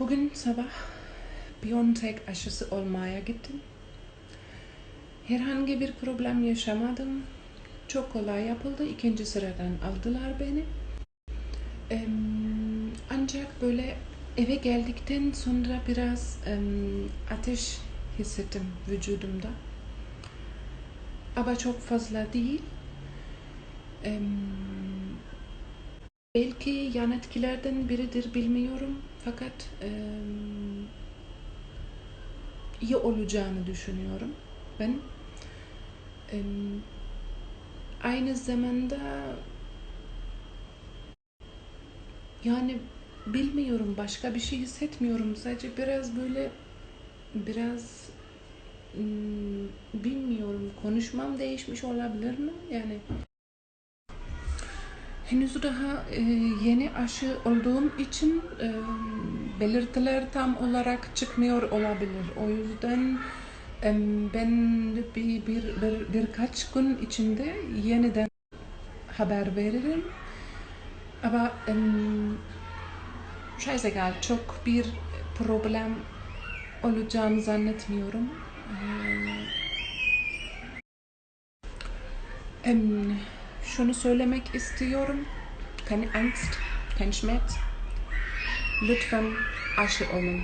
Bugün sabah Biontech aşısı olmaya gittim. Herhangi bir problem yaşamadım. Çok kolay yapıldı. İkinci sıradan aldılar beni. Ancak böyle eve geldikten sonra biraz ateş hissettim vücudumda. Ama çok fazla değil. Belki yan etkilerden biridir bilmiyorum. Fakat em, iyi olacağını düşünüyorum ben. Em, aynı zamanda yani bilmiyorum başka bir şey hissetmiyorum. Sadece biraz böyle biraz bilmiyorum konuşmam değişmiş olabilir mi? Yani henüz daha e, yeni aşı olduğum için e, belirtiler tam olarak çıkmıyor olabilir. O yüzden em, ben bir, bir, bir birkaç gün içinde yeniden haber veririm. Aber ähm, scheißegal, çok bir problem olacağını zannetmiyorum. Ee, em, şunu söylemek istiyorum. Keine Angst, kein Schmerz. Lütfen aşı olun.